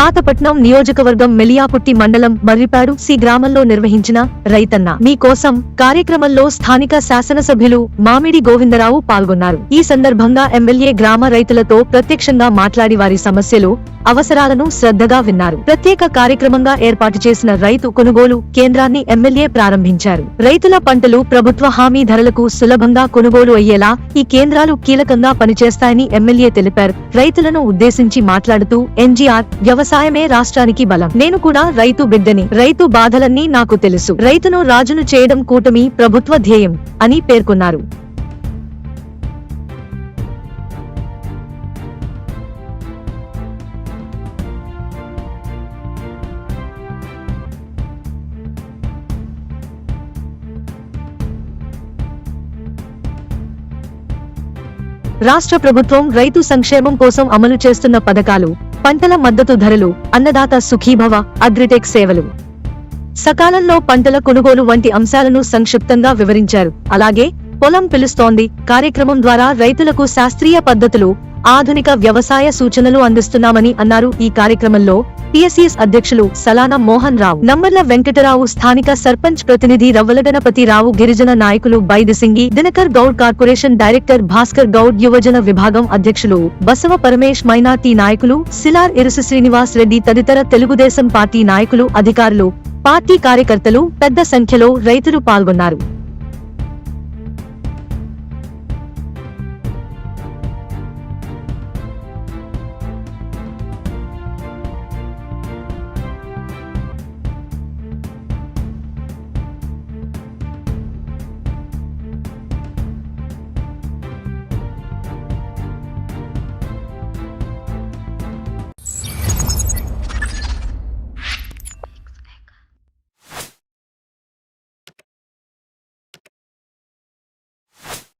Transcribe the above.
పాతపట్నం నియోజకవర్గం మెలియాపుట్టి మండలం మర్రిపాడు సి గ్రామంలో నిర్వహించిన రైతన్న. మీకోసం కార్యక్రమంలో స్థానిక శాసనసభ్యులు మామిడి గోవిందరావు పాల్గొన్నారు. ఈ సందర్భంగా ఎమ్మెల్యే గ్రామ రైతులతో ప్రత్యక్షంగా మాట్లాడి వారి సమస్యలు అవసరాలను శ్రద్ధగా విన్నారు. ప్రత్యేక కార్యక్రమంగా ఏర్పాటు చేసిన రైతు కొనుగోలు కేంద్రాన్ని ఎమ్మెల్యే ప్రారంభించారు. రైతుల పంటలు ప్రభుత్వ హామీ ధరలకు సులభంగా కొనుగోలు అయ్యేలా ఈ కేంద్రాలు కీలకంగా పనిచేస్తాయని ఎమ్మెల్యే తెలిపారు. రైతులను ఉద్దేశించి మాట్లాడుతూ ఎన్జీఆర్ వ్యవసాయమే రాష్ట్రానికి బలం. నేను కూడా రైతు బిడ్డని. రైతు బాధలన్నీ నాకు తెలుసు. రైతును రాజును చేయడం కూటమి ప్రభుత్వ ధ్యేయం అని పేర్కొన్నారు. రాష్ట్ర ప్రభుత్వం రైతు సంక్షేమం కోసం అమలు చేస్తున్న పథకాలు పంటల మద్దతు ధరలు అన్నదాత సుఖీభవ అగ్రిటెక్ సేవలు. సకాలంలో పంటల కొనుగోలు వంటి అంశాలను సంక్షిప్తంగా వివరించారు. అలాగే పొలం పిలుస్తోంది. కార్యక్రమం ద్వారా రైతులకు శాస్త్రీయ పద్ధతులు ఆధునిక వ్యవసాయ సూచనలు అందిస్తున్నామని అన్నారు. ఈ కార్యక్రమంలో టిఎస్ఈఎస్ అధ్యక్షులు సలానా మోహన్ రావు నంబర్ల వెంకటరావు స్థానిక సర్పంచ్ ప్రతినిధి రవ్వలగణపతి రావు గిరిజన నాయకులు బైదిసింగి దినకర్ గౌడ్ కార్పొరేషన్ డైరెక్టర్ భాస్కర్ గౌడ్ యువజన విభాగం అధ్యక్షులు బసవ పరమేష్ మైనార్టీ నాయకులు సిలార్ ఇరుసు శ్రీనివాస్ రెడ్డి తదితర తెలుగుదేశం పార్టీ నాయకులు అధికారులు పార్టీ కార్యకర్తలు పెద్ద సంఖ్యలో రైతులు పాల్గొన్నారు.